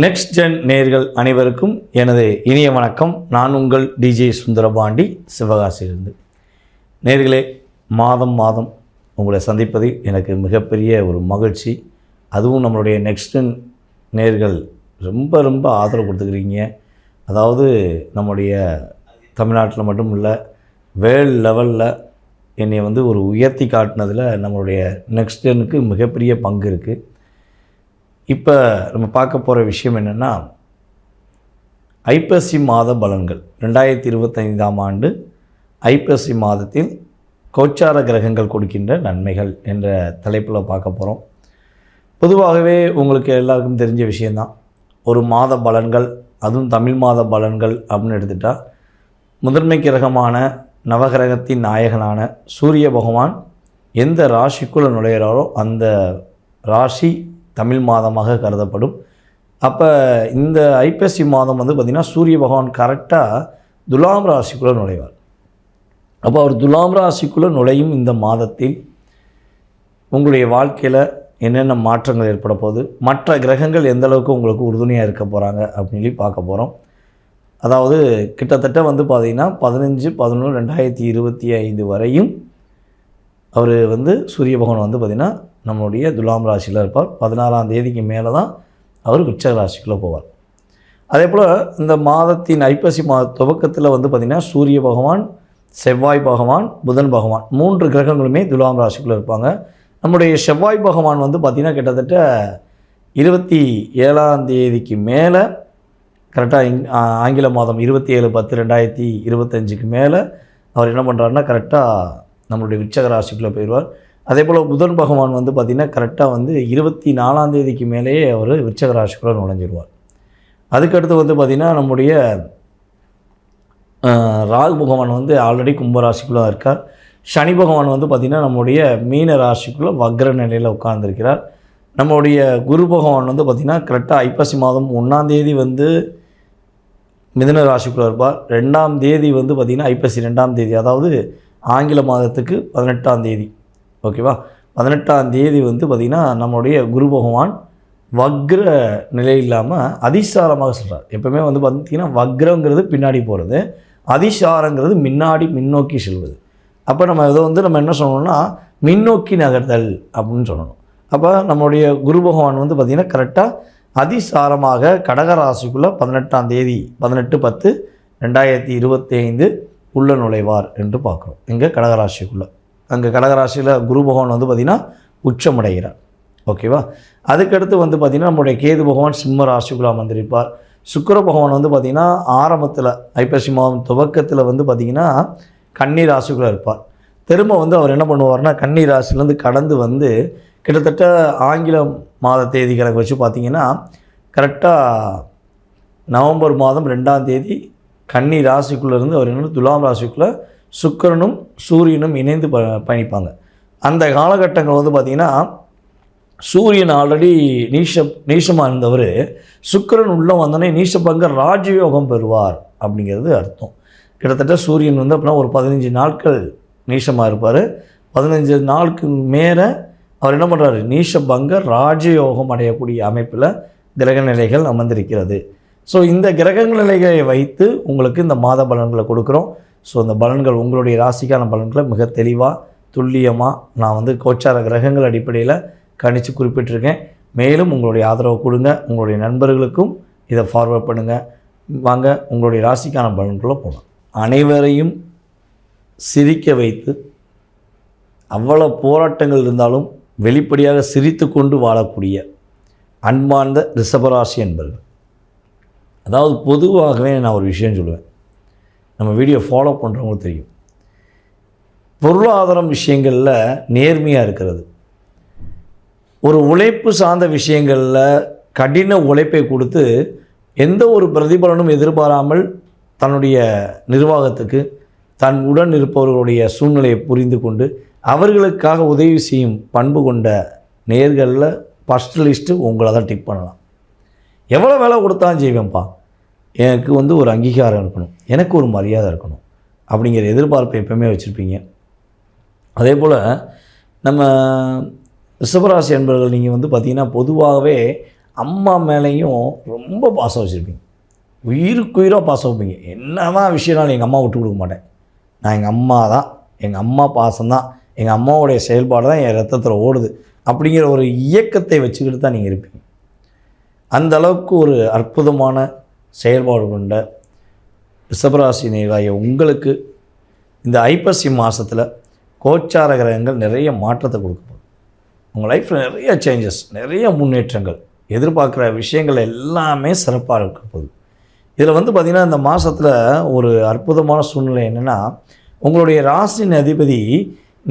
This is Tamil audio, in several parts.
நெக்ஸ்ட் ஜென் நேர்கள் அனைவருக்கும் எனது இனிய வணக்கம். நான் உங்கள் டிஜே சுந்தரபாண்டி சிவகாசியிலிருந்து. நேர்களே மாதம் மாதம் உங்களை சந்திப்பதில் எனக்கு மிகப்பெரிய ஒரு மகிழ்ச்சி. அதுவும் நம்மளுடைய நெக்ஸ்ட் ஜென் நேர்கள் ரொம்ப ரொம்ப ஆதரவு கொடுத்துக்கிறீங்க. அதாவது நம்முடைய தமிழ்நாட்டில் மட்டும் இல்லை வேர்ல்ட் லெவலில் என்னை வந்து ஒரு உயர்த்தி காட்டினதில் நம்மளுடைய நெக்ஸ்ட் ஜெனுக்கு மிகப்பெரிய பங்கு இருக்குது இப்போ நம்ம பார்க்க போகிற விஷயம் என்னென்னா ஐப்பசி மாத பலன்கள். ரெண்டாயிரத்தி இருபத்தைந்தாம் ஆண்டு ஐப்பசி மாதத்தில் கோச்சார கிரகங்கள் கொடுக்கின்ற நன்மைகள் என்ற தலைப்பில் பார்க்க போகிறோம் பொதுவாகவே உங்களுக்கு எல்லாருக்கும் தெரிஞ்ச விஷயந்தான் ஒரு மாத பலன்கள் அதுவும் தமிழ் மாத பலன்கள் அப்படின்னு எடுத்துட்டால் முதன்மை கிரகமான நவகிரகத்தின் நாயகனான சூரிய பகவான் எந்த ராசிக்குள்ளே நுழையிறாரோ அந்த ராசி தமிழ் மாதமாக கருதப்படும். அப்போ இந்த ஐப்பசி மாதம் வந்து பார்த்திங்கன்னா சூரிய பகவான் கரெக்டாக துலாம் ராசிக்குள்ளே நுழைவார். அப்போ அவர் துலாம் ராசிக்குள்ளே நுழையும் இந்த மாதத்தில் உங்களுடைய வாழ்க்கையில் என்னென்ன மாற்றங்கள் ஏற்பட போகுது மற்ற கிரகங்கள் எந்த அளவுக்கு உங்களுக்கு உறுதுணையாக இருக்க போகிறாங்க அப்படின்னு சொல்லி பார்க்க போகிறோம் அதாவது கிட்டத்தட்ட வந்து பார்த்திங்கன்னா பதினஞ்சு பதினொன்று ரெண்டாயிரத்தி இருபத்தி ஐந்து வரையும் அவர் வந்து சூரிய பகவான் வந்து பார்த்திங்கன்னா நம்மளுடைய துலாம் ராசியில் இருப்பார். பதினாறாம் தேதிக்கு மேலே தான் அவர் விருச்சக ராசிக்குள்ளே போவார். அதே போல் இந்த மாதத்தின் ஐப்பசி மாத துவக்கத்தில் வந்து பார்த்திங்கன்னா சூரிய பகவான் செவ்வாய் பகவான் புதன் பகவான் மூன்று கிரகங்களுமே துலாம் ராசிக்குள்ளே இருப்பாங்க. நம்முடைய செவ்வாய் பகவான் வந்து பார்த்திங்கன்னா கிட்டத்தட்ட இருபத்தி ஏழாம் தேதிக்கு மேலே கரெக்டாக இங் ஆங்கில மாதம் இருபத்தி ஏழு பத்து ரெண்டாயிரத்தி இருபத்தஞ்சுக்கு மேலே அவர் என்ன பண்ணுறாருன்னா கரெக்டாக நம்மளுடைய விருச்சக ராசிக்குள்ளே போயிடுவார். அதே போல் புதன் பகவான் வந்து பார்த்திங்கன்னா கரெக்டாக வந்து இருபத்தி நாலாம் தேதிக்கு மேலேயே அவர் விருச்சக ராசிக்குள்ளே நுழைஞ்சிருவார். அதுக்கடுத்து வந்து பார்த்திங்கன்னா நம்முடைய ராகு பகவான் வந்து ஆல்ரெடி கும்பராசிக்குள்ளே இருக்கார். சனி பகவான் வந்து பார்த்திங்கன்னா நம்முடைய மீன ராசிக்குள்ளே வக்ர நிலையில் உட்கார்ந்துருக்கிறார். நம்முடைய குரு பகவான் வந்து பார்த்திங்கன்னா கரெக்டாக ஐப்பசி மாதம் ஒன்றாந்தேதி வந்து மிதுன ராசிக்குள்ளே இருப்பார். ரெண்டாம் தேதி வந்து பார்த்திங்கன்னா ஐப்பசி ரெண்டாம் தேதி அதாவது ஆங்கில மாதத்துக்கு பதினெட்டாம் தேதி. ஓகேவா? பதினெட்டாம் தேதி வந்து பார்த்திங்கன்னா நம்முடைய குரு பகவான் வக்ர நிலை இல்லாமல் அதிசாரமாக சொல்கிறார் எப்பவுமே வந்து பார்த்திங்கன்னா வக்ரங்கிறது பின்னாடி போகிறது அதிசாரங்கிறது முன்னாடி முன்னோக்கி செல்வது. அப்போ நம்ம இதை வந்து நம்ம என்ன சொல்லணும்னா மின்னோக்கி நகர்தல் அப்படின்னு சொல்லணும். அப்போ நம்மளுடைய குரு பகவான் வந்து பார்த்திங்கன்னா கரெக்டாக அதிசாரமாக கடகராசிக்குள்ளே பதினெட்டாம் தேதி பதினெட்டு பத்து ரெண்டாயிரத்தி இருபத்தி ஐந்து உள்ள நுழைவார் என்று பார்க்குறோம். இங்கே கடகராசிக்குள்ளே. அங்கே கடகராசியில் குரு பகவான் வந்து பார்த்திங்கன்னா உச்சமடைகிறார். ஓகேவா அதுக்கடுத்து வந்து பார்த்திங்கன்னா நம்முடைய கேது பகவான் சிம்ம ராசிக்குள்ளே வந்திருப்பார் சுக்கர பகவான் வந்து பார்த்திங்கன்னா ஆரம்பத்தில் ஐப்பசி மாதம் துவக்கத்தில் வந்து பார்த்திங்கன்னா கன்னி ராசிக்குள்ளே இருப்பார். திரும்ப வந்து அவர் என்ன பண்ணுவார்னா கன்னி ராசிலேருந்து கடந்து வந்து கிட்டத்தட்ட ஆங்கில மாத தேதி கணக்கு வச்சு பார்த்தீங்கன்னா கரெக்டாக நவம்பர் மாதம் ரெண்டாம் தேதி கன்னி ராசிக்குள்ளேருந்து அவர் என்ன துலாம் ராசிக்குள்ளே சுக்கிரனும் சூரியனும் இணைந்து ப பயணிப்பாங்க. அந்த காலகட்டங்கள் வந்து பார்த்திங்கன்னா சூரியன் ஆல்ரெடி நீஷ நீஷமாக இருந்தவர். சுக்கிரன் உள்ளே வந்தோடனே நீஷபங்க ராஜயோகம் பெறுவார் அப்படிங்கிறது அர்த்தம். கிட்டத்தட்ட சூரியன் வந்து அப்படின்னா ஒரு பதினஞ்சு நாட்கள் நீஷமாக இருப்பார். பதினஞ்சு நாளுக்கு மேலே அவர் என்ன பண்ணுறாரு நீஷபங்க ராஜயோகம் அடையக்கூடிய அமைப்பில் கிரக நிலைகள் அமர்ந்திருக்கிறது. ஸோ இந்த கிரக நிலைகளை வைத்து உங்களுக்கு இந்த மாத பலன்களை கொடுக்குறோம். ஸோ இந்த பலன்கள் உங்களுடைய ராசிக்கான பலன்களை மிக தெளிவாக துல்லியமாக நான் வந்து கோச்சார கிரகங்கள் அடிப்படையில் கணித்து குறிப்பிட்டிருக்கேன். மேலும் உங்களுடைய ஆதரவு கொடுங்க. உங்களுடைய நண்பர்களுக்கும் இதை ஃபார்வர்ட் பண்ணுங்கள் வாங்க உங்களுடைய ராசிக்கான பலன்களை போகலாம் அனைவரையும் சிரிக்க வைத்து அவ்வளோ போராட்டங்கள் இருந்தாலும் வெளிப்படையாக சிரித்து கொண்டு வாழக்கூடிய அன்பார்ந்த ரிஷபராசி என்பர்கள். அதாவது பொதுவாகவே நான் ஒரு விஷயம் சொல்லுவேன். நம்ம வீடியோ ஃபாலோ பண்ணுறவங்களுக்கு தெரியும். பொருளாதாரம் விஷயங்களில் நேர்மையாக இருக்கிறது. ஒரு உழைப்பு சார்ந்த விஷயங்களில் கடின உழைப்பை கொடுத்து எந்த ஒரு பிரதிபலனும் எதிர்பாராமல் தன்னுடைய நிர்வாகத்துக்கு தன் உடன் இருப்பவர்களுடைய சூழ்நிலையை புரிந்து கொண்டு அவர்களுக்காக உதவி செய்யும் பண்பு கொண்ட நேர்களில் ஃபஸ்ட் லிஸ்ட்டு உங்களை தான் டிக் பண்ணலாம். எவ்வளோ வேலை கொடுத்தாலும் செய்வேன்ப்பா. எனக்கு வந்து ஒரு அங்கீகாரம் இருக்கணும். எனக்கு ஒரு மரியாதை இருக்கணும். அப்படிங்கிற எதிர்பார்ப்பை எப்பவுமே வச்சுருப்பீங்க. அதே போல் நம்ம ரிஷபராசி என்பவர்கள் நீங்கள் வந்து பார்த்திங்கன்னா பொதுவாகவே அம்மா மேலேயும் ரொம்ப பாசம் வச்சுருப்பீங்க. உயிருக்குயிராக பாசம் வைப்பீங்க. என்ன தான் விஷயம்னாலும் எங்கள் அம்மா விட்டு கொடுக்க மாட்டேன். நான் எங்கள் அம்மா தான். எங்கள் அம்மா பாசம் தான். எங்கள் அம்மாவுடைய செயல்பாடு தான் என் ரத்தத்தில் ஓடுது. அப்படிங்கிற ஒரு இயக்கத்தை வச்சுக்கிட்டு தான் நீங்கள் இருப்பீங்க. அந்த அளவுக்கு ஒரு அற்புதமான செயல்பாடு கொண்ட ரிஷபராசி நேராய உங்களுக்கு இந்த ஐப்பசி மாதத்தில் கோச்சார கிரகங்கள் நிறைய மாற்றத்தை கொடுக்க போகுது. உங்கள் லைஃப்பில் நிறைய சேஞ்சஸ் நிறைய முன்னேற்றங்கள் எதிர்பார்க்குற விஷயங்கள் எல்லாமே சிறப்பாக இருக்க போகுது. இதில் வந்து பார்த்திங்கன்னா இந்த மாதத்தில் ஒரு அற்புதமான சூழ்நிலை என்னென்னா உங்களுடைய ராசியின் அதிபதி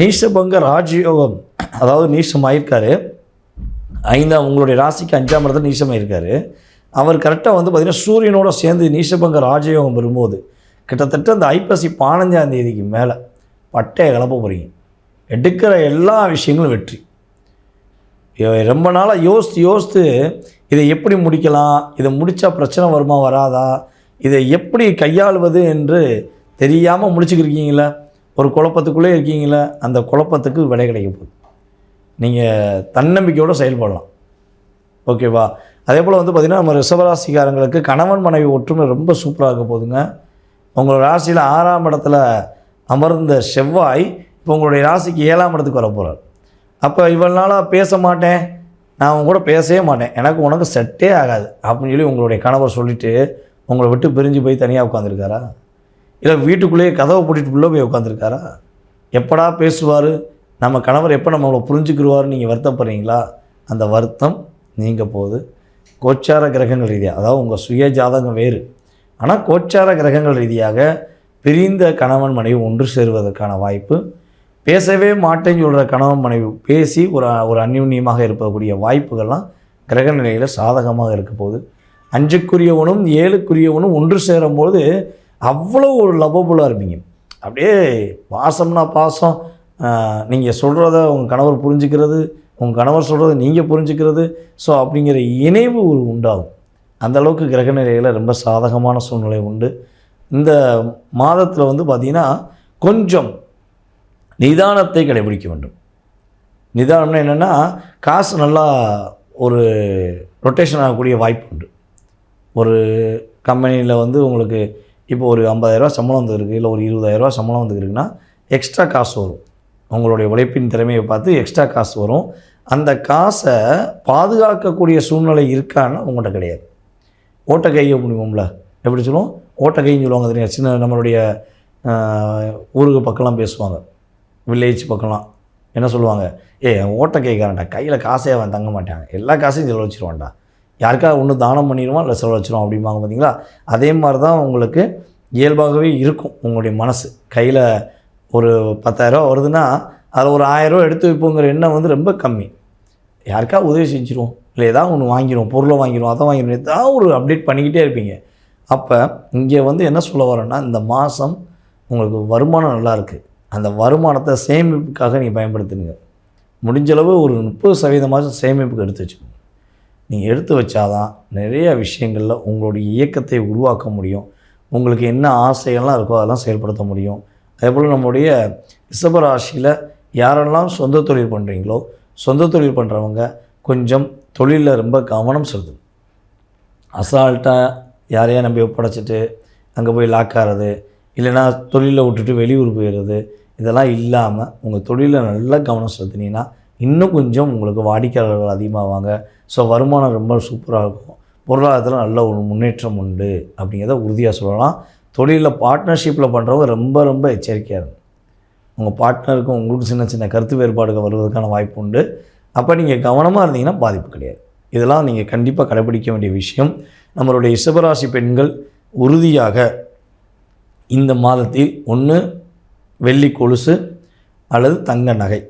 நீசபங்க ராஜயோகம் அதாவது நீசம் ஆயிருக்காரு ஐந்தாம் உங்களுடைய ராசிக்கு அஞ்சாம் இடத்துல நீசமாயிருக்காரு. அவர் கரெக்டாக வந்து பார்த்திங்கன்னா சூரியனோட சேர்ந்து நீசபங்க ராஜயோகம் வரும்போது கிட்டத்தட்ட அந்த ஐப்பசி பதினஞ்சாம் தேதிக்கு மேலே பட்டையை கிளப்ப போகிறீங்க எடுக்கிற எல்லா விஷயங்களும் வெற்றி. ரொம்ப நாளாக யோசித்து யோசித்து இதை எப்படி முடிக்கலாம்? இதை முடித்தா பிரச்சனை வருமா வராதா? இதை எப்படி கையாளுவது என்று தெரியாமல் முடிச்சுக்கிருக்கீங்களே ஒரு குழப்பத்துக்குள்ளே இருக்கீங்களே? அந்த குழப்பத்துக்கு விடை கிடைக்க போகுது. நீங்கள் தன்னம்பிக்கையோடு செயல்படலாம். ஓகேவா? அதே போல் வந்து பார்த்திங்கன்னா நம்ம ரிஷபராசிக்காரங்களுக்கு கணவன் மனைவி ஒற்றுமை ரொம்ப சூப்பராக இருக்க போகுதுங்க. உங்களோட ராசியில் ஆறாம் இடத்துல அமர்ந்த செவ்வாய் இப்போ உங்களுடைய ராசிக்கு ஏழாம் இடத்துக்கு வர போகிறார் அப்போ இவ்வளோ நாளாக பேச மாட்டேன். நான் அவங்க கூட பேசவே மாட்டேன். எனக்கு உனக்கு செட்டே ஆகாது. அப்படின்னு சொல்லி உங்களுடைய கணவர் சொல்லிவிட்டு உங்களை விட்டு பிரிஞ்சு போய் தனியாக உட்காந்துருக்காரா இல்லை வீட்டுக்குள்ளேயே கதவை பூட்டிட்டு உள்ளே போய் உட்காந்துருக்காரா எப்படா பேசுவார்? நம்ம கணவர் எப்போ நம்மளை புரிஞ்சுக்கிடுவார்னு நீங்கள் வருத்தப்படுறீங்களா? அந்த வருத்தம் நீங்கள் போகுது. கோச்சார கிரகங்கள் ரீதியாக அதாவது உங்கள் சுய ஜாதகம் வேறு. ஆனால் கோச்சார கிரகங்கள் ரீதியாக பிரிந்த கணவன் மனைவி ஒன்று சேருவதற்கான வாய்ப்பு பேசவே மாட்டேன்னு சொல்கிற கணவன் மனைவி பேசி ஒரு ஒரு அந்யுன்யமாக இருக்கக்கூடிய வாய்ப்புகள்லாம் கிரக நிலையில் சாதகமாக இருக்க போகுது. அஞ்சுக்குரியவனும் ஏழுக்குரியவனும் ஒன்று சேரும்போது அவ்வளோ ஒரு லவபுளாக இருப்பீங்க. அப்படியே பாசம்னா பாசம் நீங்கள் சொல்கிறத உங்கள் கணவர் புரிஞ்சுக்கிறது உங்கள் கணவர் சொல்கிறத நீங்கள் புரிஞ்சுக்கிறது. ஸோ அப்படிங்கிற இணைவு ஒரு உண்டாகும். அந்த அளவுக்கு கிரக நிலையில் ரொம்ப சாதகமான சூழ்நிலை உண்டு. இந்த மாதத்தில் வந்து பார்த்திங்கன்னா கொஞ்சம் நிதானத்தை கடைபிடிக்க வேண்டும். நிதானம்னா என்னென்னா காசு நல்லா ஒரு ரொட்டேஷன் ஆகக்கூடிய வாய்ப்பு உண்டு. ஒரு கம்பெனியில் வந்து உங்களுக்கு இப்போ ஒரு ஐம்பதாயிரரூவா சம்பளம் வந்துருக்கு இல்லை ஒரு இருபதாயிரரூவா சம்பளம் வந்துருக்குன்னா எக்ஸ்ட்ரா காசு வரும். உங்களுடைய உழைப்பின் திறமையை பார்த்து எக்ஸ்ட்ரா காசு வரும். அந்த காசை பாதுகாக்கக்கூடிய சூழ்நிலை இருக்கான்னு உங்கள்கிட்ட கிடையாது. ஓட்ட கையை முடியும்ல எப்படி சொல்லுவோம்? ஓட்ட கைன்னு சொல்லுவாங்க தெரியும்? சின்ன நம்மளுடைய ஊருக்கு பக்கம்லாம் பேசுவாங்க. வில்லேஜ் பக்கம்லாம். என்ன சொல்லுவாங்க? ஏ ஓட்ட கைக்காரன்டா கையில் காசே அவன் தங்க மாட்டாங்க எல்லா காசையும் செலவழிச்சிருவான்டா. யாருக்கா ஒன்று தானம் பண்ணிடுவான் இல்லை செலவழிச்சிரும் அப்படிம்பாங்க பார்த்தீங்களா? அதே மாதிரி தான் உங்களுக்கு இயல்பாகவே இருக்கும் உங்களுடைய மனசு. கையில் ஒரு பத்தாயிரரூவா வருதுன்னா அதில் ஒரு ஆயிரரூவா எடுத்து வைப்போங்கிற எண்ணம் வந்து ரொம்ப கம்மி. யாருக்கா உதவி செஞ்சிருவோம். இல்லை ஏதாவது ஒன்று வாங்கிடுவோம் பொருளை வாங்கிடுவோம் அதை வாங்கிடுவோம் ஏதாவது ஒரு அப்டேட் பண்ணிக்கிட்டே இருப்பீங்க. அப்போ இங்கே வந்து என்ன சொல்ல வரேன்னா இந்த மாதம் உங்களுக்கு வருமானம் நல்லா இருக்குது அந்த வருமானத்தை சேமிப்புக்காக நீங்கள் பயன்படுத்துங்க. முடிஞ்சளவு ஒரு முப்பது சதவீதமாக சேமிப்புக்கு எடுத்து வச்சுக்கோங்க. நீங்கள் எடுத்து வச்சாதான் நிறைய விஷயங்களில் உங்களுடைய இயக்கத்தை உருவாக்க முடியும். உங்களுக்கு என்ன ஆசைகள்லாம் இருக்கோ அதெல்லாம் செயல்படுத்த முடியும். அதே போல் நம்முடைய ரிஷபராசியில் யாரெல்லாம் சொந்த தொழில் பண்ணுறீங்களோ சொந்த தொழில் பண்ணுறவங்க கொஞ்சம் தொழிலில் ரொம்ப கவனம் செலுத்தணும் அசால்ட்டாக யாரையா நம்பி ஒப்படைச்சிட்டு அங்கே போய் லாக் ஆகிறது இல்லைன்னா தொழிலை விட்டுட்டு வெளியூர் போயிடுறது இதெல்லாம் இல்லாமல் உங்கள் தொழிலில் நல்லா கவனம் செலுத்தினீங்கன்னா இன்னும் கொஞ்சம் உங்களுக்கு வாடிக்கையாளர்கள் அதிகமாகுவாங்க ஸோ வருமானம் ரொம்ப சூப்பராக இருக்கும். பொருளாதாரத்தில் நல்ல ஒரு முன்னேற்றம் உண்டு. அப்படிங்கிறத உறுதியாக சொல்லலாம். தொழிலில் பார்ட்னர்ஷிப்பில் பண்ணுறவங்க ரொம்ப ரொம்ப எச்சரிக்கையாக இருக்கும் உங்கள் பார்ட்னருக்கும் உங்களுக்கு சின்ன சின்ன கருத்து வேறுபாடுகள் வருவதற்கான வாய்ப்பு உண்டு. அப்போ நீங்கள் கவனமாக இருந்தீங்கன்னா பாதிப்பு கிடையாது. இதெல்லாம் நீங்கள் கண்டிப்பாக கடைபிடிக்க வேண்டிய விஷயம். நம்மளுடைய இசபராசி பெண்கள் உறுதியாக இந்த மாதத்தில் ஒன்று வெள்ளி கொலுசு அல்லது தங்க நகை.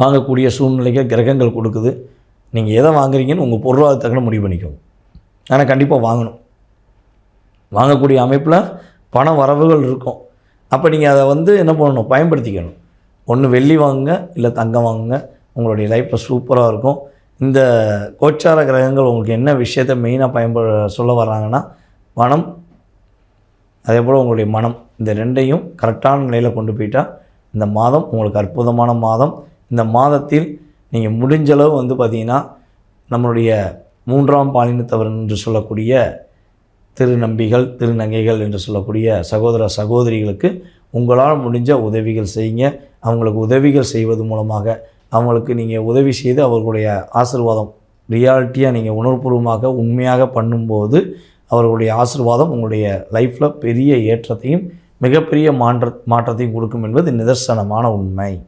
வாங்கக்கூடிய சூழ்நிலைகள் கிரகங்கள் கொடுக்குது. நீங்கள் எதை வாங்குறீங்கன்னு உங்கள் பொருளாதாரத்தக்கன முடிவு பண்ணிக்கோங்க. ஆனால் கண்டிப்பாக வாங்கணும். வாங்கக்கூடிய அமைப்பில் பண வரவுகள் இருக்கும். அப்போ நீங்கள் அதை வந்து என்ன பண்ணணும்? பயன்படுத்திக்கணும். ஒன்று வெள்ளி வாங்குங்க இல்லை தங்கம் வாங்குங்க. உங்களுடைய லைஃப்பில் சூப்பராக இருக்கும். இந்த கோச்சார கிரகங்கள் உங்களுக்கு என்ன விஷயத்தை மெயினாக பயன்பட சொல்ல வர்றாங்கன்னா பணம் அதே போல் உங்களுடைய மனம். இந்த ரெண்டையும் கரெக்டான நிலையில் கொண்டு போயிட்டால் இந்த மாதம் உங்களுக்கு அற்புதமான மாதம். இந்த மாதத்தில் நீங்கள் முடிஞ்சளவு வந்து பார்த்தீங்கன்னா நம்மளுடைய மூன்றாம் பாலினத்தவர் என்று சொல்லக்கூடிய திருநம்பிகள் திருநங்கைகள் என்று சொல்லக்கூடிய சகோதர சகோதரிகளுக்கு உங்களால் முடிஞ்ச உதவிகள் செய்யுங்க. அவங்களுக்கு உதவிகள் செய்வது மூலமாக அவங்களுக்கு நீங்கள் உதவி செய்து அவர்களுடைய ஆசீர்வாதம் ரியாலிட்டியாக நீங்கள் உணர்வுபூர்வமாக உண்மையாக பண்ணும்போது அவர்களுடைய ஆசீர்வாதம் உங்களுடைய லைஃப்பில் பெரிய ஏற்றத்தையும் மிகப்பெரிய மாற்ற மாற்றத்தையும் கொடுக்கும் என்பது நிதர்சனமான உண்மை.